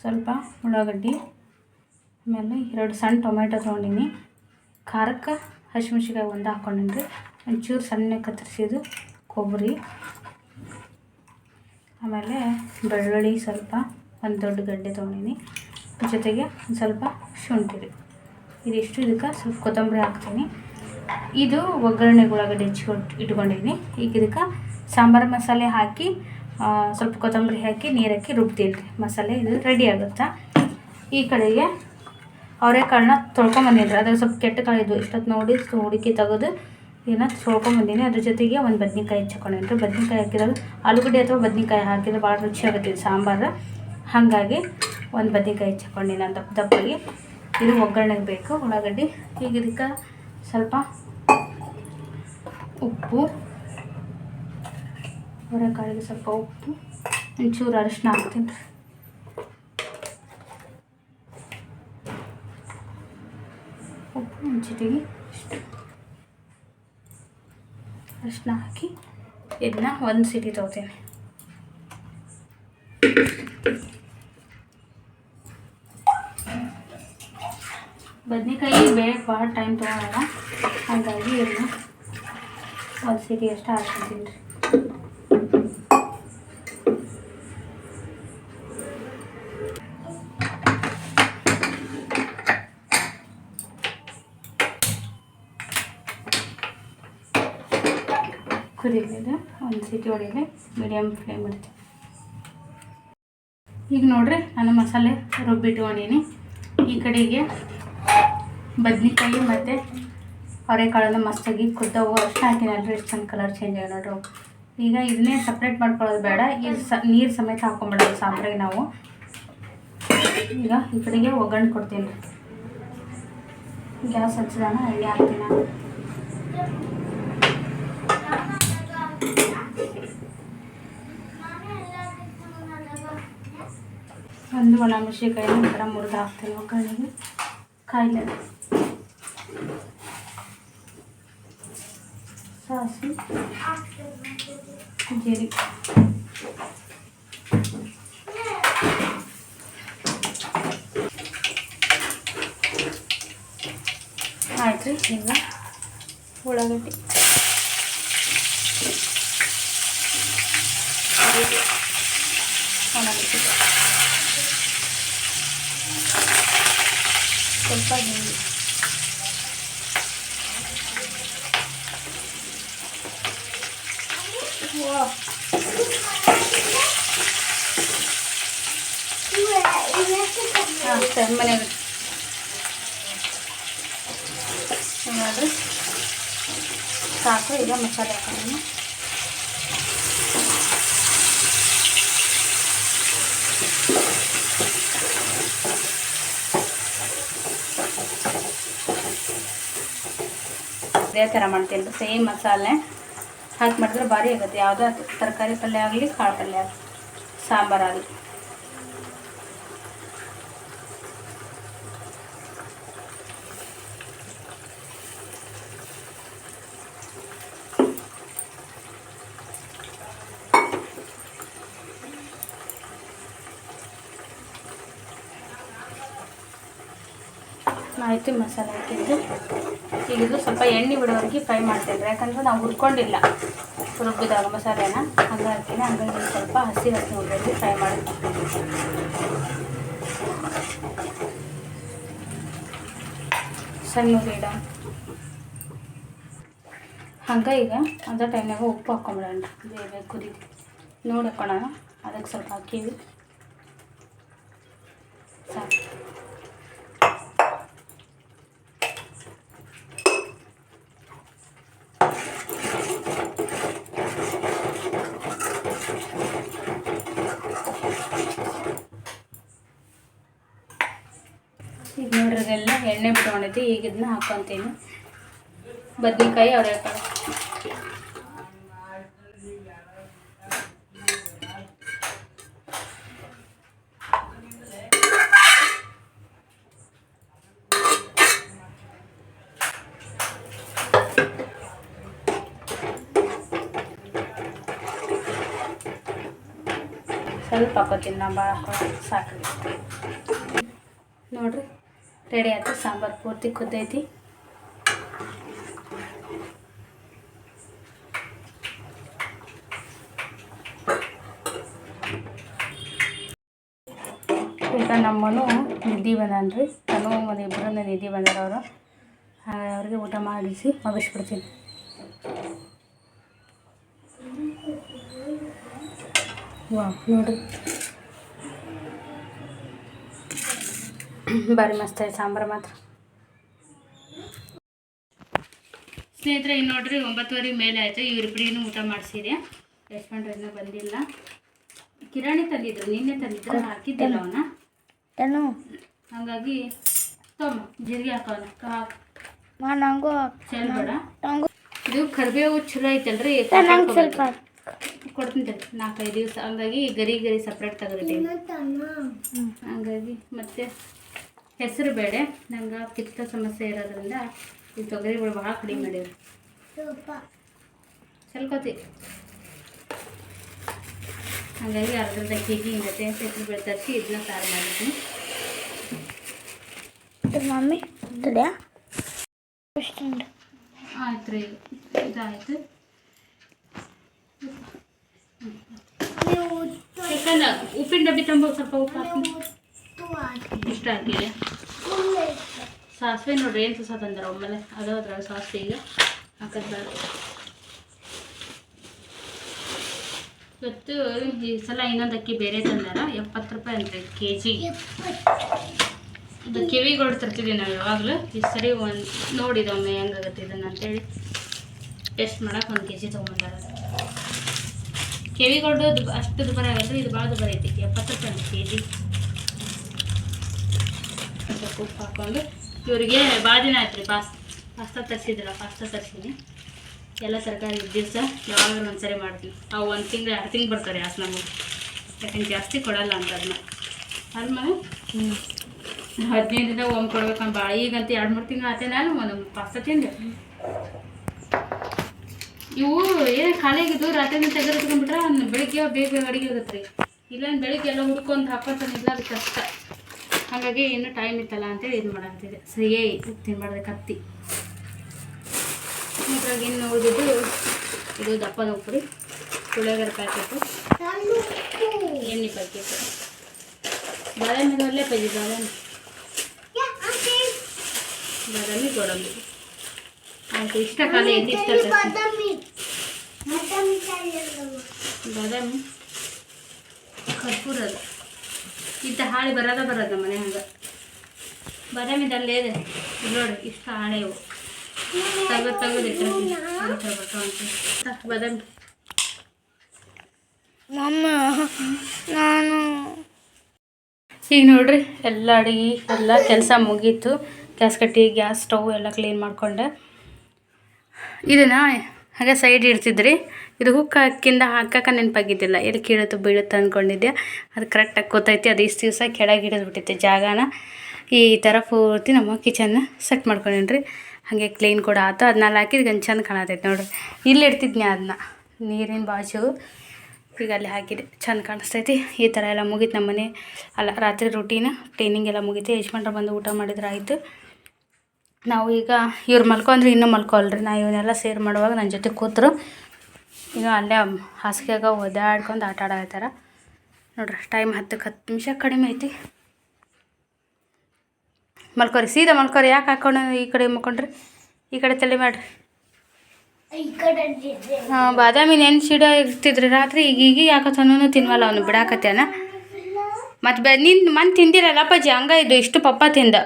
ಸ್ವಲ್ಪ ಉಳ್ಳಾಗಡ್ಡಿ, ಆಮೇಲೆ ಎರಡು ಸಣ್ಣ ಟೊಮೆಟೊ ತೊಗೊಂಡಿನಿ. ಖಾರಕ್ಕೆ ಹಸಿಮೆಣ್ಸಿಕಾಯಿ ಒಂದು ಹಾಕ್ಕೊಂಡಿನಿ ಒಂಚೂರು ಸಣ್ಣ ಕತ್ತರಿಸಿದ್ದು ಕೊಬ್ಬರಿ. ಆಮೇಲೆ ಬೆಳ್ಳುಳ್ಳಿ ಸ್ವಲ್ಪ ಒಂದು ದೊಡ್ಡ ಗಡ್ಡೆ ತೊಗೊಂಡಿನಿ. ಜೊತೆಗೆ ಒಂದು ಸ್ವಲ್ಪ ಶುಂಠಿ ಇದಿಷ್ಟು ಇದಕ್ಕೆ ಸ್ವಲ್ಪ ಕೊತ್ತಂಬರಿ ಹಾಕ್ತೀನಿ. ಇದು ಒಗ್ಗರಣೆಗೆ ಒಳಗಡೆ ಹೆಚ್ಚಿಕೊಟ್ಟು ಇಟ್ಕೊಂಡಿದ್ದೀನಿ ಈಗ ಇದಕ್ಕೆ ಸಾಂಬಾರು ಮಸಾಲೆ ಹಾಕಿ ಸ್ವಲ್ಪ ಕೊತ್ತಂಬರಿ ಹಾಕಿ, ನೀರು ಹಾಕಿ ಮಸಾಲೆ ಇದು ರೆಡಿ ಆಗುತ್ತೆ? ಈ ಕಡೆಗೆ ಅವರೆಕಾಳನ್ನ ತೊಳ್ಕೊಂಬಂದಿದ್ರು ಅದ್ರಾಗ ಸ್ವಲ್ಪ ಕೆಟ್ಟ ಕಾಳಿದ್ವು ಇಷ್ಟೊತ್ತು ನೋಡಿ ಹುಡುಕಿ ತೆಗೆದು ಇದನ್ನ ತೊಳ್ಕೊಂಬಂದೀನಿ ಅದ್ರ ಜೊತೆಗೆ ಒಂದು ಬದ್ನಿಕಾಯಿ ಹಚ್ಕೊಂಡಿನಿ ರೀ ಬದ್ನಿಕಾಯಿ ಹಾಕಿದಾಗ ಆಲೂಗಡ್ಡೆ ಅಥವಾ ಬದ್ನಿಕಾಯಿ ಹಾಕಿದ್ರೆ ಭಾಳ ರುಚಿಯಾಗುತ್ತೆ ಇದು ಸಾಂಬಾರು. ಹಾಗಾಗಿ ಒಂದು ಬದ್ನಿಕಾಯಿ ಹಚ್ಕೊಂಡಿನಿ ದಪ್ಪ ದಪ್ಪಾಗಿ. ಇದು ಒಗ್ಗರಣೆಗೆ ಬೇಕು. ಉಳ್ಳಾಗಡ್ಡಿ ಈಗ ಇದಕ್ಕೆ ಸ್ವಲ್ಪ ಉಪ್ಪು ಅವರೆಕಾಳಿಗೆ ಸ್ವಲ್ಪ ಉಪ್ಪು. ಒಂಚೂರು ಅರಿಶಿನ ಹಾಕ್ತೀನಿ. ರೀ ಉಪ್ಪು ಒಂಚಿಟಿಗೆ ಅರಿಶಿನ. ಹಾಕಿ ಇದನ್ನ ಒಂದು ಸಿಟಿ ತೊಗೋತೀನಿ. ಬದನೆಕಾಯಿ ಬೇಯಕ್ಕೆ ಭಾಳ ಟೈಮ್ ತೊಗೊಳಲ್ಲ. ಹಾಗಾಗಿ ಇದನ್ನ ಒಂದು ಸಿಟಿ ಅಷ್ಟು ಹಾಕ್ತೀನಿ ರೀ ಕುದಿಲಿದೆ ಒಂದು ಸಿಟಿ ಹೊಡಿಲಿ ಮೀಡಿಯಮ್ ಫ್ಲೇಮ್ ಇಡ್ತೀನಿ ಈಗ ನೋಡ್ರಿ, ನಾನು ಮಸಾಲೆ ರುಬ್ಬಿಟ್ಕೊಂಡೀನಿ ಈ ಕಡೆಗೆ ಬದ್ನಿಕಾಯಿ ಮತ್ತು ಅವರೆಕಾಳನ್ನು ಮಸ್ತಾಗಿ ಕುದ್ದವು. ಅಷ್ಟು ಹಾಕಿನಲ್ರಿ ಎಷ್ಟು ಚಂದ ಕಲರ್ ಚೇಂಜ್ ಆಗಿ ನೋಡ್ರಿ ಈಗ ಇದನ್ನೇ ಸಪ್ರೇಟ್ ಮಾಡ್ಕೊಳ್ಳೋದು ಬೇಡ. ಈ ಸ, ನೀರು ಸಮೇತ ಹಾಕೊಂಬಿಡೋದು ಸಾಂಬ್ರಿಗೆ ನಾವು. ಈಗ ಈ ಕಡೆಗೆ ಒಗ್ಗರಣೆ ಕೊಡ್ತೀನಿ. ಗ್ಯಾಸ್ ಹಚ್ಚಿದಾನ ಎಣ್ಣೆ ಹಾಕ್ತೀನಿ ಒಂದು ಒಣ ಮೆಣಸಿನ್ಕಾಯಿ ಈ ಥರ ಮುರಿದು ಹಾಕ್ತೀನಿ ಒಗ್ಗರಣೆಗೆ ಕಾಯಿಲೆ ಸಾಸಿವೆ ಜೀರಿಗೆ ಆಯ್ತು ರೀ ಈಗ ಉಳ್ಳಾಗಡ್ಡಿ ಒಣ ಸ್ವಲ್ಪ ಹಿಂಡಿ. ಹಾಂ ಸರಿ ನೋಡ್ರಿ ಸಾಕು ಈಗ ಮಸಾಲೆ ಹಾಕೋಣ ಇದೇ ಥರ ಮಾಡ್ತೀನಿ ಸೇಮ್ ಮಸಾಲೆ ಹಾಕಿ ಮಾಡಿದ್ರೆ ಭಾರಿ ಆಗುತ್ತೆ. ಯಾವುದೇ ತರಕಾರಿ ಪಲ್ಯ ಆಗಲಿ, ಕಾಳು ಪಲ್ಯ ಆಗಲಿ ಸಾಂಬಾರಾಗಲಿ ಆಯಿತು ಮಸಾಲೆ ಹಾಕಿದ್ದು. ಈಗ ಇದು ಸ್ವಲ್ಪ ಎಣ್ಣೆ ಬಿಡೋವರೆಗೆ ಫ್ರೈ ಮಾಡ್ತೀನಿ ಯಾಕಂದರೆ ನಾವು ಹುರ್ಕೊಂಡಿಲ್ಲ ರುಬ್ಬಿದಾಗ ಮಸಾಲೆನ. ಹಂಗೆ ಹಾಕ್ತೀನಿ ಹಂಗಾಗಿ ಸ್ವಲ್ಪ ಹಸಿ ಹಸಿ ಉಳ್ಳಾಗಡ್ಡಿ ಫ್ರೈ ಮಾಡಿ ಸಣ್ಣ ಗಿಡ ಹಂಗೆ ಈಗ ಅಂಥ ಟೈಮ್ನಾಗ ಉಪ್ಪು ಹಾಕೊಂಬಿಡೋಣ. ಬೇಗ ಕುದಿ. ನೋಡಿ ಹಾಕೋಣ. ಅದಕ್ಕೆ ಸ್ವಲ್ಪ ಹಾಕೀವಿ ಸಾಕು ಇದೆಲ್ಲ ಎಣ್ಣೆ ಬಿಟ್ಕೊಂಡೈತಿ ಈಗ ಇದನ್ನ ಹಾಕ್ಕೊತೀನಿ ಬದನೆಕಾಯಿ ಅವರೆಕಾಳು ಸ್ವಲ್ಪ ಹಾಕೋತೀನಿ ನಾ ಭಾಳ ಹಾಕೋ ಸಾಕು. ನೋಡ್ರಿ. ರೆಡಿ ಆಯ್ತು, ಸಾಂಬಾರು ಪೂರ್ತಿ ಕುದ್ದೈತಿ. ಈಗ ನಮ್ಮನು ನಿದ್ದೆ ಬಂದಾನ್ರಿ. ನಾನು ಒಂದು ಇಬ್ಬರು ನಿದ್ದೆ ಬಂದಾರ ಅವರು. ಅವ್ರಿಗೆ ಊಟ ಮಾಡಿಸಿ ಮುಗಿಸ್ಬಿಡ್ತೀನಿ. ವಾ ನೋಡ್ರಿ. (coughs) ಭಾರಿ ಮಸ್ತ್ ಐತೆ ಸಾಂಬಾರು ಮಾತ್ರ. ಸ್ನೇಹಿತರೆ ಇನ್ನು ನೋಡ್ರಿ ಒಂಬತ್ತುವರೆ ಮೇಲೆ ಆಯಿತು. ಇವ್ರಿಬ್ರಿಗೂ ಊಟ ಮಾಡಿಸಿದೆ. ಯಶ್ವಂಡ್ರ ಇನ್ನೂ ಬಂದಿಲ್ಲ. ಕಿರಾಣಿ ತಂದಿದ್ರು ನಿನ್ನೆ ತಂದಿದ್ರು ಹಾಕಿದ್ದಿಲ್ಲ ಅವನ. ಏನು? ಹಾಗಾಗಿ ತೊಮ್ಮ ಜೀರಿಗೆ ಹಾಕೋಣ ಹಾಕ್. ನಂಗೂ ಚೆಲ್ಬೇಡ ಇದು ಕರಿಬೇವು ಚಲೋ ಐತಲ್ರಿ? ಸ್ವಲ್ಪ ಕೊಡ್ತೀನಿ. ನಾಲ್ಕೈದು ದಿವಸ. ಹಂಗಾಗಿ ಗರಿ ಗರಿ ಸಪ್ರೇಟ್ ತಗೋತೀನಿ ಹಂಗಾಗಿ ಮತ್ತೆ ಹೆಸರು ಬೇಳೆ ನಂಗೆ ಪಿತ್ತ ಸಮಸ್ಯೆ ಇರೋದ್ರಿಂದ ಈ ತೊಗರಿಗಳು ಭಾಳ ಕಡಿಮೆ ಮಾಡೀವಿ ಚಲ್ಕೋತಿ. ಹಾಗಾಗಿ ಅರ್ಧರ್ಧ ಕೆ ಜಿ ಹಿಂಗತ್ತೆ ಹೆಸರು ಬೇಳೆ ತರಿಸಿ ಇದನ್ನ ಸಾರು ಮಾಡಿದ್ದೀನಿ ಮಮ್ಮಿ ತಡಿಯಾ ಆಯ್ತು ರೀ. ಇದಾಯಿತು. ಚಿಕನ್ ಉಪ್ಪಿನ ಡಬ್ಬಿ ತಂಬ ಸ್ವಲ್ಪ ಉಪ್ಪು ಹಾಕಿ ಇಷ್ಟ ಹಾಕಿದೆ ಸಾಸಿವೆ ನೋಡ್ರಿ, ಏನು ಸಸ ತಂದಾರ ಒಮ್ಮೆಲೆ? ಅದು ಅದ್ರಾಗ ಸಾಸಿವೆ ಈಗ. ಹಾಕಿದ್ದಾರೆ ಇವತ್ತು ಈ ಸಲ ಇನ್ನೊಂದು ಅಕ್ಕಿ ಬೇರೆ ತಂದಾರ. ಎಪ್ಪತ್ತು ರೂಪಾಯಿ ಅಂತ ಕೆ ಜಿ ಇದು ಕಿವಿಗಳು ತರ್ತಿದ್ವಿ ನಾವು ಯಾವಾಗಲೂ. ಈ ಸರಿ ಒಂದು ನೋಡಿದೊಮ್ಮೆ ಹೆಂಗಾಗತ್ತೆ ಇದನ್ನು ಅಂತೇಳಿ. ಟೆಸ್ಟ್ ಮಾಡೋಕೆ ಒಂದು ಕೆ ಜಿ ತೊಗೊಂಬಂದಾರ ಕಿವಿಗಳು ಅಷ್ಟು ದುಬಾರಿ ಆಗುತ್ತೆ ಇದು ಭಾಳ ದುಬಾರಿ ಐತಿ. ಎಪ್ಪತ್ತು ರೂಪಾಯಿ ಕೆ ಜಿ ಉಪ್ಪು ಹಾಕ್ಕೊಂಡು. ಇವರಿಗೆ ಬಾದಿನ ದಿನ ಆಯ್ತು ರೀ ಪಾಸ್, ಪಾಸ್ತಾ ತರಿಸಿದ್ರಲ್ಲ, ಪಾಸ್ತಾ ತರಿಸಿದ್ದೀನಿ ಎಲ್ಲ ತರಕಾರಿ ದಿವಸ ಯಾವಾಗಲೂ ಒಂದು ಸರಿ ಮಾಡ್ತೀವಿ ಅವು ಒಂದು ತಿಂಗಳು, ಎರಡು ತಿಂಗಳು ಬರ್ತಾರೆ ಯಾಸ್ ನಮಗೆ ಯಾಕಂದ್ರೆ ಜಾಸ್ತಿ ಕೊಡಲ್ಲ ಅಂತ ಅದನ್ನ ಅಲ್ಮ ಹದಿನೈದು ದಿನ ಒಮ್ಮೆ ಕೊಡ್ಬೇಕಂತ ಭಾಳ ಈಗಂತ ಎರಡು, ಮೂರು ತಿಂಗಳು ಆತೇ ನಾನು ಒಂದು ಪಾಸ್ತಾ ತಿಂದೆ. ಇವು ಏನು ಖಾಲಿಯಾಗಿದ್ದು ರಾತ್ರಿ ತೆಗೆದುಕೊಂಡ್ಬಿಟ್ರೆ ಬೆಳಿಗ್ಗೆ ಬೇಗ ಬೇಗ ಅಡುಗೆ ಆಗುತ್ತೆ ರೀ. ಇಲ್ಲ ಬೆಳಿಗ್ಗೆ ಎಲ್ಲ ಹುಡ್ಕೊಂಡು ಇಲ್ಲ ಅದಕ್ಕೆ ಕಷ್ಟ ಹಾಗಾಗಿ ಇನ್ನೂ ಟೈಮ್ ಇತ್ತಲ್ಲ ಅಂತೇಳಿ ಇದು ಮಾಡೋಂತಿದೆ ಸರಿಯೇ, ತಿನ್ಬಾರ್ದು ಕತ್ತಿ. ಇದ್ರಾಗ ಇನ್ನು ಉಳಿದಿದ್ದು ಇದು ದಪ್ಪದ ಉಪ್ಪು ಪುಳಿಯೋಗರೆ ಪ್ಯಾಕೆಟು ಎಣ್ಣೆ ಪ್ಯಾಕೆಟ್ ಬಾದಾಮಿ ಒಳ್ಳೆ ಪೈಜಿ, ಬಾದಾಮಿ. ಬಾದಾಮಿ, ಗೋಡಂಬಿ. ಆಯಿತು, ಇಷ್ಟ ಖಾಲಿ ಐತಿ ಇಷ್ಟ ಬಾದಾಮಿ ಬಾದಾಮಿ ಕರ್ಪೂರ ಅದು ಇದ್ದ ಹಾಳೆ ಬರೋದ ಬರೋದ ಮನೆ ಹಂಗೆ. ಬಾದಾಮಿದಲ್ಲೇ ಇದೆ. ನೋಡಿ ಇಷ್ಟ ಹಾಳೆ ಇವು. ತಗೋ ತಗೋದು ಬಾದಾಮಿ. ನಾನು. ಈಗ ನೋಡ್ರಿ ಎಲ್ಲ ಅಡುಗೆ ಎಲ್ಲ ಕೆಲಸ ಮುಗೀತು. ಗ್ಯಾಸ್ ಕಟ್ಟಿ ಗ್ಯಾಸ್ ಸ್ಟವ್ ಎಲ್ಲ ಕ್ಲೀನ್ ಮಾಡಿಕೊಂಡೆ. ಇದನ್ನ ಹಾಗೆ ಸೈಡ್ ಇಡ್ತಿದ್ರಿ. ಇದು ಹುಕ್ ಹಾಕಿಂದ ಹಾಕಕ್ಕೆ ನೆನಪಾಗಿದ್ದಿಲ್ಲ. ಎಲ್ಲಿ ಕೀಳುತ್ತೋ ಬೀಳುತ್ತೆ ಅಂದ್ಕೊಂಡಿದ್ದೆ ಅದು ಕರೆಕ್ಟಾಗಿ ಕೂತೈತಿ ಅದು ಇಷ್ಟು ದಿವಸ ಕೆಳಗೆ ಹಿಡಿದ್ಬಿಟ್ಟಿತ್ತು ಜಾಗನ. ಈ ಥರ ಪೂರ್ತಿ ನಮ್ಮ ಕಿಚನ್ನ ಸೆಟ್ ಮಾಡ್ಕೊಂಡೇನ್ರಿ ಹಾಗೆ ಕ್ಲೀನ್ ಕೂಡ ಆಯ್ತು ಅದನ್ನೆಲ್ಲ ಹಾಕಿದ್ ಚಂದ ಕಾಣತೈತೆ ನೋಡ್ರಿ. ಇಲ್ಲಿ ಇಡ್ತಿದ್ನಿ ಅದನ್ನ ನೀರಿನ ಬಾಜು. ಈಗ ಅಲ್ಲಿ ಹಾಕಿದೆ. ಚಂದ ಕಾಣಿಸ್ತೈತಿ. ಈ ಥರ ಎಲ್ಲ ಮುಗೀತು ನಮ್ಮ ಮನೆ. ಅಲ್ಲ, ರಾತ್ರಿ ರೂಟೀನ್ ಕ್ಲೀನಿಂಗ್ ಎಲ್ಲ ಮುಗೀತು. ಯಜಮಾನ್ರು ಬಂದು ಊಟ ಮಾಡಿದ್ರೆ ಆಯಿತು. ನಾವು ಈಗ ಇವ್ರು ಮಲ್ಕೊಂಡ್ರೆ, ಇನ್ನೂ ಮಲ್ಕೊಲ್ರಿ. ನಾ ಇವನ್ನೆಲ್ಲ ಸೇರ್ ಮಾಡುವಾಗ ನನ್ನ ಜೊತೆ ಕೂತರು. ಈಗ ಅಲ್ಲೇ ಹಾಸಿಗೆಗ ಒದ್ದಾಡ್ಕೊಂಡು ಆಟ ಆಡತ್ತಾರ ನೋಡ್ರಿ ಟೈಮ್ ಹತ್ತಕ್ಕೆ ಹತ್ತು ನಿಮಿಷ ಕಡಿಮೆ ಐತಿ. ಮಲ್ಕೋರಿ ಸೀದಾ ಮಲ್ಕೋರಿ ಯಾಕೆ ಹಾಕೊಂಡು ಈ ಕಡೆ ಮಲ್ಕೊಂಡ್ರಿ? ಈ ಕಡೆ ತಲೆ ಮಾಡ್ರಿ. ಹಾಂ ಬಾದಾಮಿ ನೆನ್ಸಿಡ ಇರ್ತಿದ್ರಿ ರಾತ್ರಿ ಈಗ ಈಗ ಯಾಕತ್ತನೂ ತಿನ್ವಲ್ಲ ಅವನು ಬಿಡಾಕತ್ತೇನ ಮತ್ತು ಬೆ ನಿನ್ನ ಮನ್ ತಿಂದಿರಲ್ಲ ಅಪ್ಪಾಜಿ ಹಂಗ ಇದು ಇಷ್ಟು ಪಪ್ಪ ತಿಂದ.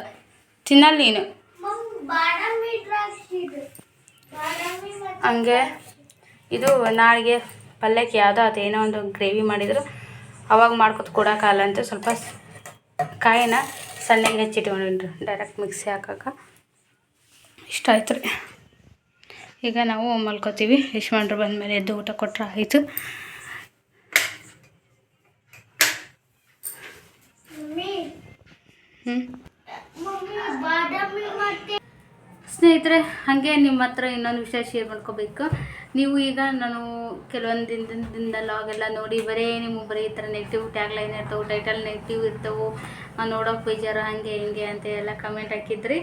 ತಿನ್ನಲ್ಲ ನೀನು. ಹಂಗೆ. ಇದು ನಾಳೆಗೆ ಪಲ್ಯಕ್ಕೆ ಯಾವುದೋ ಅದು ಏನೋ ಒಂದು ಗ್ರೇವಿ ಮಾಡಿದ್ರು. ಅವಾಗ ಮಾಡ್ಕೊತ ಕೊಡೋಕ್ಕಲ್ಲ ಅಂತ ಸ್ವಲ್ಪ ಕಾಯಿನ ಸಣ್ಣಗೆ ಹೆಚ್ಚಿಟ್ಕೊಂಡ್ರಿ ಡೈರೆಕ್ಟ್ ಮಿಕ್ಸಿ ಹಾಕಕ್ಕೆ ಇಷ್ಟ ಆಯ್ತು ರೀ. ಈಗ ನಾವು ಮಲ್ಕೋತೀವಿ. ಯಶ್ವಂಡ್ರು ಬಂದಮೇಲೆ ಎದ್ದು ಊಟ ಕೊಟ್ಟರೆ ಆಯಿತು. ಸ್ನೇಹಿತರೆ ಹಾಗೆ ನಿಮ್ಮ ಹತ್ರ ಇನ್ನೊಂದು ವಿಷಯ ಶೇರ್ ಮಾಡ್ಕೋಬೇಕು. ನೀವು ಈಗ ನಾನು ಕೆಲವೊಂದು ದಿನದಿಂದ ಲಾಗೆಲ್ಲ ನೋಡಿ ಬರೀ ನಿಮಗೆ ಬರೀ ಈ ಥರ ನೆಗೆಟಿವ್ ಟ್ಯಾಗ್ಲೈನ್ ಇರ್ತವೆ ಟೈಟಲ್ ನೆಗೆಟಿವ್ ಇರ್ತವೆ ನೋಡೋಕೆ ಬೇಜಾರು ಹಾಗೆ ಹಿಂಗೆ ಅಂತ ಎಲ್ಲ ಕಮೆಂಟ್ ಹಾಕಿದ್ರಿ.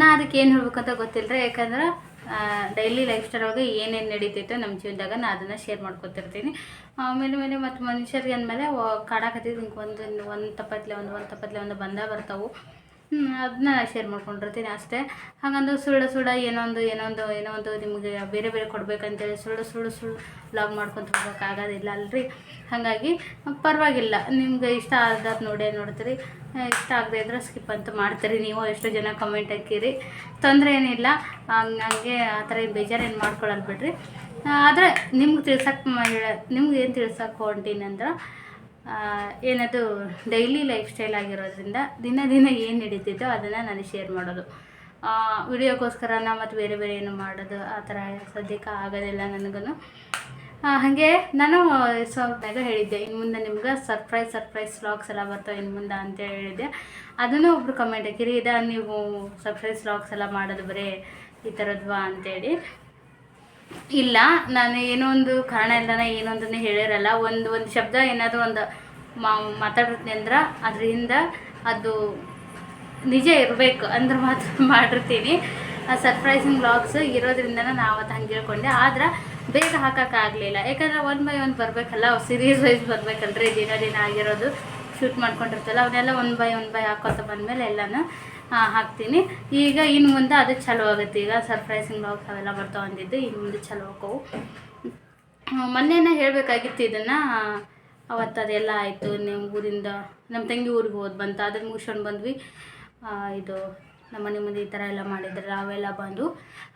ನಾ ಅದಕ್ಕೆ ಏನು ಹೇಳ್ಬೇಕಂತ ಗೊತ್ತಿಲ್ಲ ರೀ ಯಾಕಂದ್ರೆ ಡೈಲಿ ಲೈಫ್ ಸ್ಟೈಲ್ ಒಳಗೆ ಏನೇನು ನಡೀತೈತೆ ನಮ್ಮ ಜೀವನದಾಗ ನಾ ಅದನ್ನು ಶೇರ್ ಮಾಡ್ಕೊತಿರ್ತೀನಿ. ಆಮೇಲೆ ಮೇಲೆ ಮತ್ತು ಮನುಷ್ಯರಿಗೆ ಅಂದಮೇಲೆ ಕಾಡಾಕತ್ತಿದ್ದು ಒಂದು ಒಂದು ತಪ್ಪತ್ಲೆ ಒಂದು ಒಂದು ತಪ್ಪತ್ಲೆ ಒಂದು ಬಂದ ಬರ್ತಾವೆ. ಅದನ್ನ ಶೇರ್ ಮಾಡ್ಕೊಂಡಿರ್ತೀನಿ ಅಷ್ಟೇ. ಹಾಗಂದು ಸುಳ್ಳು ಸುಳ್ಳು ಏನೊಂದು ಏನೊಂದು ಏನೋ ಒಂದು ನಿಮಗೆ ಬೇರೆ ಬೇರೆ ಕೊಡ್ಬೇಕಂತೇಳಿ ಸುಳ್ಳು ಸುಳ್ಳು ಸುಳ್ಳು ಲಾಗ್ ಮಾಡ್ಕೊತ ಹೋಗೋಕ್ಕಾಗೋದಿಲ್ಲ ಅಲ್ರಿ? ಹಾಗಾಗಿ ಪರವಾಗಿಲ್ಲ. ನಿಮ್ಗೆ ಇಷ್ಟ ಆದ್ರೆ ನೋಡೇ ನೋಡ್ತೀರಿ. ಇಷ್ಟ ಆಗದೆ ಇದ್ರೆ ಸ್ಕಿಪ್ ಅಂತ ಮಾಡ್ತೀರಿ ನೀವು. ಎಷ್ಟು ಜನ ಕಮೆಂಟ್ ಹಾಕಿರಿ. ತೊಂದರೆ ಏನಿಲ್ಲ. ಹಂಗೆ ಆ ಥರ ಏನು ಬೇಜಾರೇನು ಮಾಡ್ಕೊಳಲ್ಲ ಬಿಡ್ರಿ. ಆದರೆ ನಿಮ್ಗೆ ತಿಳ್ಸಕ್ಕೆ ನಿಮ್ಗೆ ಏನು ತಿಳ್ಸಕ್ಕೆ ಹೊಂಟೀನಿ ಅಂದ್ರೆ ಏನದು ಡೈಲಿ ಲೈಫ್ ಸ್ಟೈಲ್ ಆಗಿರೋದ್ರಿಂದ ದಿನ ದಿನ ಏನು ನಡೀತಿದ್ದೋ ಅದನ್ನು ನಾನು ಶೇರ್ ಮಾಡೋದು. ವಿಡಿಯೋಕ್ಕೋಸ್ಕರನ ಮತ್ತು ಬೇರೆ ಬೇರೆ ಏನು ಮಾಡೋದು, ಆ ಥರ ಸದ್ಯಕ್ಕೆ ಆಗೋದಿಲ್ಲ ನನಗೂ ಹಾಗೆ ನಾನು ಸ್ವಲ್ಪಾಗ ಹೇಳಿದ್ದೆ ಇನ್ನು ಮುಂದೆ ನಿಮ್ಗೆ ಸರ್ಪ್ರೈಸ್ ಸರ್ಪ್ರೈಸ್ ವ್ಲಾಗ್ಸ್ ಎಲ್ಲ ಬರ್ತಾವೆ ಇನ್ನು ಮುಂದೆ ಅಂತ ಹೇಳಿದ್ದೆ. ಅದನ್ನು ಒಬ್ರು ಕಮೆಂಟ್ ಹಾಕಿರಿ, ಇದ ನೀವು ಸರ್ಪ್ರೈಸ್ ವ್ಲಾಗ್ಸ್ ಎಲ್ಲ ಮಾಡೋದು ಬರೀ ಈ ಥರದ್ವಾ ಅಂತೇಳಿ. ಇಲ್ಲ, ನಾನು ಏನೋ ಒಂದು ಕಾರಣ ಇಲ್ಲನ ಏನೊಂದನ್ನು ಹೇಳಿರಲ್ಲ, ಒಂದು ಒಂದು ಶಬ್ದ ಏನಾದರೂ ಒಂದು ಮಾ ಮಾತಾಡಿರ್ತೀನಿ ಅಂದ್ರೆ ಅದರಿಂದ ಅದು ನಿಜ ಇರಬೇಕು ಅಂದ್ರೆ ಮಾತ್ರ (laughs) ಮಾಡಿರ್ತೀನಿ. ಆ ಸರ್ಪ್ರೈಸಿಂಗ್ ಬ್ಲಾಗ್ಸ್ ಇರೋದ್ರಿಂದ ನಾನು ಅವತ್ತು ಹಂಗೆ ಹೇಳ್ಕೊಂಡೆ ಆದ್ರೆ ಬೇಗ ಹಾಕೋಕ್ಕಾಗಲಿಲ್ಲ ಯಾಕಂದ್ರೆ ಒನ್ ಬೈ ಒನ್ ಬರಬೇಕಲ್ಲ ಸೀರೀಸ್ ವೈಸ್ ಬರಬೇಕಲ್ರಿ, ದಿನ ದಿನ ಆಗಿರೋದು. ಶೂಟ್ ಮಾಡ್ಕೊಂಡಿರ್ತಲ್ಲ, ಅವನ್ನೆಲ್ಲ ಒನ್ ಬೈ ಒನ್ ಬೈ ಹಾಕೋತ ಬಂದಮೇಲೆ ಎಲ್ಲನೂ ಹಾಕ್ತೀನಿ. ಈಗ ಇನ್ನು ಮುಂದೆ ಅದು ಚಲೋ ಆಗುತ್ತೆ. ಈಗ ಸರ್ಪ್ರೈಸಿಂಗ್ ಬಾಕ್ಸ್ ಅವೆಲ್ಲ ಬರ್ತಾ ಬಂದಿದ್ದು, ಇನ್ನು ಮುಂದೆ ಚಲೋ ಹೋಗವು ಮೊನ್ನೆನೇ ಹೇಳಬೇಕಾಗಿತ್ತು ಇದನ್ನು, ಅವತ್ತು ಅದೆಲ್ಲ ಆಯಿತು. ನಿಮ್ಮ ಊರಿಂದ, ನಮ್ಮ ತಂಗಿ ಊರಿಗೆ ಹೋದ್ ಬಂತು. ಅದನ್ನು ಮುಗಿಸ್ಕೊಂಡು ಬಂದ್ವಿ. ಇದು ನಮ್ಮ ಮನೆ ಮುಂದೆ ಈ ಥರ ಎಲ್ಲ ಮಾಡಿದ್ರೆ ಅವೆಲ್ಲ ಬಂದು.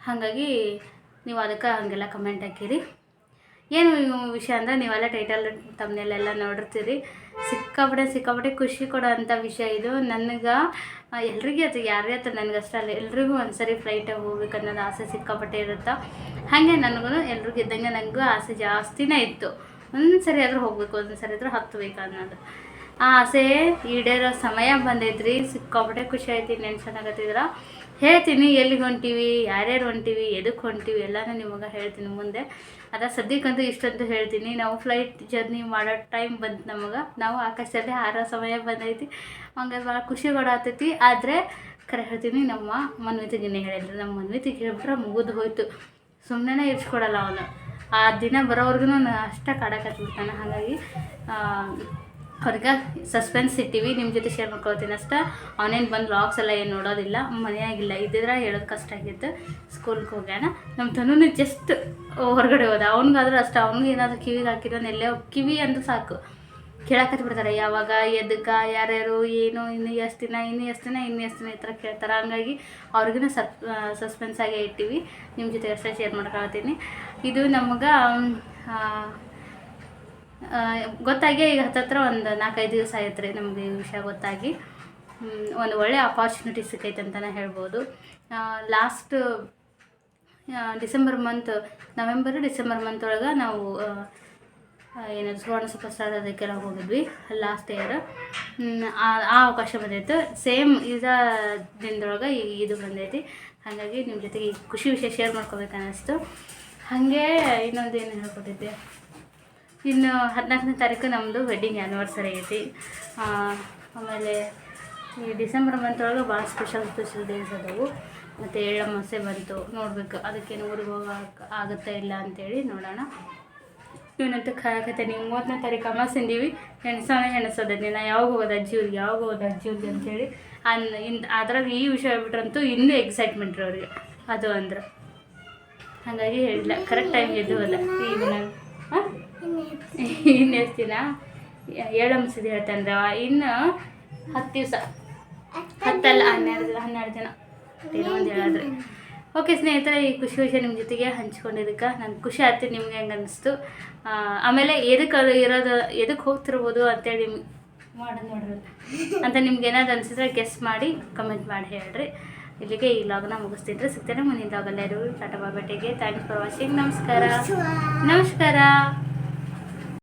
ಹಾಗಾಗಿ, ನೀವು ಅದಕ್ಕೆ ಹಾಗೆಲ್ಲ ಕಮೆಂಟ್ ಹಾಕಿರಿ. ಏನು ವಿಷಯ ಅಂದರೆ ನೀವೆಲ್ಲ ಟೈಟಲ್ ತಮ್ಮನೆಲ್ಲ ನೋಡಿರ್ತೀರಿ. ಸಿಕ್ಕಾಪಟ್ಟೆ ಸಿಕ್ಕಾಪಟ್ಟೆ ಖುಷಿ ಕೊಡೋವಂಥ ವಿಷಯ ಇದು. ನನಗೆ ಎಲ್ರಿಗೂ ಅದು ಯಾರೇ ಹತ್ರ ನನಗಷ್ಟೇ ಅಲ್ಲ, ಎಲ್ರಿಗೂ ಒಂದ್ಸರಿ ಫ್ಲೈಟಾಗಿ ಹೋಗ್ಬೇಕು ಅನ್ನೋದು ಆಸೆ ಸಿಕ್ಕಾಪಟ್ಟೆ ಇರುತ್ತೆ? ಹಾಗೆ ನನಗೂ ಎಲ್ರಿಗೂ ಇದ್ದಂಗೆ ನನಗೂ ಆಸೆ ಜಾಸ್ತಿನೇ ಇತ್ತು. ಒಂದು ಸರಿ ಆದರೂ ಹೋಗಬೇಕು ಒಂದು ಸರಿ ಆದರೂ ಹತ್ತಬೇಕು ಅನ್ನೋದು. ಆ ಆಸೆ ಈಡೇರೋ ಸಮಯ ಬಂದೈತ್ರಿ, ಸಿಕ್ಕಾಪಟ್ಟೆ ಖುಷಿ ಆಯ್ತು ನೆನ್ಸೋಣಾಗತ್ತಿದ್ರ ಹೇಳ್ತೀನಿ, ಎಲ್ಲಿಗೆ ಹೊಂಟೀವಿ, ಯಾರ್ಯಾರು ಹೊಂಟೀವಿ ಎದಕ್ಕೆ ಹೊಂಟೀವಿ, ಎಲ್ಲನೂ ನಿಮಗೆ ಹೇಳ್ತೀನಿ ಮುಂದೆ. ಅದ ಸದ್ಯಕ್ಕಂತೂ ಇಷ್ಟಂತೂ ಹೇಳ್ತೀನಿ, ನಾವು ಫ್ಲೈಟ್ ಜರ್ನಿ ಮಾಡೋ ಟೈಮ್ ಬಂತು ನಮಗೆ, ನಾವು ಆಕಾಶದಲ್ಲಿ ಹಾರೋ ಸಮಯ ಬಂದೈತಿ. ಹಂಗೆ ಭಾಳ ಖುಷಿ ಕೊಡತ್ತೈತಿ ಆದರೆ ಕರೆ ಹೇಳ್ತೀನಿ, ನಮ್ಮ ಮನ್ವಿತಿಗಿನೇ ಹೇಳಿದ್ರು ನಮ್ಮ ಮನ್ವಿತಿಗೆ ಹೇಳ್ಬಿಟ್ರೆ ಮುಗಿದು ಹೋಯ್ತು. ಸುಮ್ಮನೆ ಇರ್ಸ್ಕೊಡಲ್ಲ ಅವನು. ಆ ದಿನ ಬರೋವರೆಗೂ ಅಷ್ಟೇ ಕಾಡಕತ್ಬಿಡ್ತಾನೆ, ಹಾಗಾಗಿ ಅವ್ರಿಗೆ ಸಸ್ಪೆನ್ಸ್ ಇಟ್ಟಿವಿ ನಿಮ್ಮ ಜೊತೆ ಶೇರ್ ಮಾಡ್ಕೊಳ್ತೀನಿ ಅಷ್ಟೇ. ಆನ್ಲೈನ್ ಬಂದು ವ್ಲಾಗ್ಸ್ ಎಲ್ಲ ಏನು ನೋಡೋದಿಲ್ಲ, ಮನೆಯಾಗಿಲ್ಲ, ಇದ್ದಿದ್ರೆ ಹೇಳೋದು ಕಷ್ಟ ಆಗಿತ್ತು. ಸ್ಕೂಲ್ಗೆ ಹೋಗ್ಯಾನ. ನಮ್ಮ ತನೂ ಜಸ್ಟ್ ಹೊರಗಡೆ ಹೋದ. ಅವ್ನಿಗಾದ್ರೂ ಅಷ್ಟೇ, ಅವ್ನಿಗೆ ಏನಾದರೂ ಕಿವಿಗೆ ಹಾಕಿದ್ರೆ ಎಲ್ಲೇ ಕಿವಿ ಅಂದ್ರೆ ಸಾಕು. ಕೇಳಕತ್ ಬಿಡ್ತಾರೆ, ಯಾವಾಗ ಎದಕ್ಕೆ ಯಾರ್ಯಾರು, ಏನು, ಇನ್ನು ಎಷ್ಟು ದಿನ, ಇನ್ನು ಎಷ್ಟು ದಿನ, ಇನ್ನು ಎಷ್ಟು ದಿನ ಈ ಥರ ಕೇಳ್ತಾರೆ. ಹಂಗಾಗಿ ಅವ್ರಿಗೂ ಸಪ್ ಸಸ್ಪೆನ್ಸ್ ಆಗೇ ಇಟ್ಟಿವಿ. ನಿಮ್ಮ ಜೊತೆ ಅಷ್ಟೇ ಶೇರ್ ಮಾಡ್ಕೊಳ್ತೀನಿ. ಇದು ನಮಗೆ ಗೊತ್ತಾಗಿ ಈಗ ಹತ್ತತ್ರ ಒಂದು ನಾಲ್ಕೈದು ದಿವಸ ಆಯ್ತು ರೀ ನಮಗೆ ಈ ವಿಷಯ ಗೊತ್ತಾಗಿ. ಒಂದು ಒಳ್ಳೆ ಅಪಾರ್ಚುನಿಟಿ ಸಿಕ್ಕೈತೆ ಅಂತಲೇ ಹೇಳ್ಬೋದು. Last December month November, December month ಒಳಗೆ ನಾವು ಏನು ಸುವರ್ಣ ಸೂಪರ್ ಸ್ಟಾರ್ ಅದಕ್ಕೆಲ್ಲ ಹೋಗಿದ್ವಿ ಲಾಸ್ಟ್ ಇಯರ್ ಆ ಅವಕಾಶ ಬಂದೈತೆ. ಸೇಮ್ ಇದ ದಿನದೊಳಗೆ ಈ ಇದು ಬಂದೈತಿ. ಹಾಗಾಗಿ ನಿಮ್ಮ ಜೊತೆಗೆ ಖುಷಿ ವಿಷಯ ಶೇರ್ ಮಾಡ್ಕೋಬೇಕು ಅನ್ನಿಸ್ತು ಹಾಗೆ ಇನ್ನೊಂದು ಏನು ಹೇಳ್ಕೊಟ್ಟಿದ್ದೆ? ಇನ್ನು ಹದಿನಾಲ್ಕನೇ ತಾರೀಕು ನಮ್ಮದು ವೆಡ್ಡಿಂಗ್ ಆ್ಯನಿವರ್ಸರಿ ಐತಿ. ಆಮೇಲೆ ಈ ಡಿಸೆಂಬರ್ ಮಂತ್ ಒಳಗೆ ಭಾಳ ಸ್ಪೆಷಲ್ ಸ್ಪೆಷಲ್ ಡೇಸ್ ಅದಾವು. ಮತ್ತು ಎಳ್ಳಮಾಸೆ ಬಂತು, ನೋಡಬೇಕು ಅದಕ್ಕೇನು ಊರಿಗೆ ಹೋಗಕ್ಕೆ ಆಗುತ್ತಾ ಇಲ್ಲ ಅಂತೇಳಿ ನೋಡೋಣ. ಇವನಂತೂ ಕಾಯಕತ್ತೆ ನೀವು ಮೂವತ್ತನೇ ತಾರೀಕು ಅಮಾಸಂದೀವಿ ಹೆಣ್ಸೋಣ ಹೆಣಸೋದ ದಿನ ಯಾವಾಗ ಹೋಗೋದು ಅಜ್ಜಿ ಯಾವಾಗ ಹೋದ ಅಜ್ಜಿ ಊರಿಗೆ ಅಂತೇಳಿ. ಅನ್, ಇನ್ ಅದ್ರಾಗ ಈ ವಿಷಯ ಹೇಳ್ಬಿಟ್ರಂತೂ ಇನ್ನೂ ಎಕ್ಸೈಟ್ಮೆಂಟ್ ರೀ ಅವ್ರಿಗೆ. ಅದು ಅಂದ್ರೆ. ಹಾಗಾಗಿ ಹೇಳಿಲ್ಲ ಕರೆಕ್ಟ್ ಟೈಮ್ ಎದ್ದು ಅಲ್ಲ ಈಗ ಇನ್ನು ಎಷ್ಟು ದಿನ ಏಳು ಮುಸಿದ ಹೇಳ್ತಾನೆ ಇನ್ನು ಹತ್ತು ದಿವಸ. ಹತ್ತಲ್ಲ, ಹನ್ನೆರಡು ಹನ್ನೆರಡು ಜನ. ಏನೋ ಒಂದು ಹೇಳಿದ್ರೆ. ಓಕೆ ಸ್ನೇಹಿತರೆ, ಈ ಖುಷಿ ವಿಷಯ ನಿಮ್ಮ ಜೊತೆಗೆ ಹಂಚ್ಕೊಂಡಿದ್ದಕ್ಕೆ. ನಂಗೆ ಖುಷಿ ಆಯ್ತು, ನಿಮ್ಗೆ ಹೆಂಗೆ ಅನ್ನಿಸ್ತು ಆಮೇಲೆ ಎದಕ್ಕೆ ಅದು ಇರೋದು ಎದಕ್ಕೆ ಹೋಗ್ತಿರ್ಬೋದು ಅಂತೇಳಿ ನಿಮ್ಗೆ ಮಾಡೋದು ನೋಡ್ರಿ ಅಂತ ನಿಮ್ಗೆ ಏನಾದ್ರು ಅನಿಸಿದ್ರೆ ಗೆಸ್ ಮಾಡಿ ಕಮೆಂಟ್ ಮಾಡಿ ಹೇಳ್ರಿ. ಇಲ್ಲಿಗೆ ಈ ಲಾಗ್ನ ಮುಗಿಸ್ತಿದ್ರೆ ಸಿಗ್ತೇನೆ ಮುಂದಿನ ಲಾಗಲ್ಲಿ ಟಾಟಾ ಬಾಬೆಟೆಗೆ ಥ್ಯಾಂಕ್ಸ್ ಫಾರ್ ವಾಚಿಂಗ್ ನಮಸ್ಕಾರ. ನಮಸ್ಕಾರ.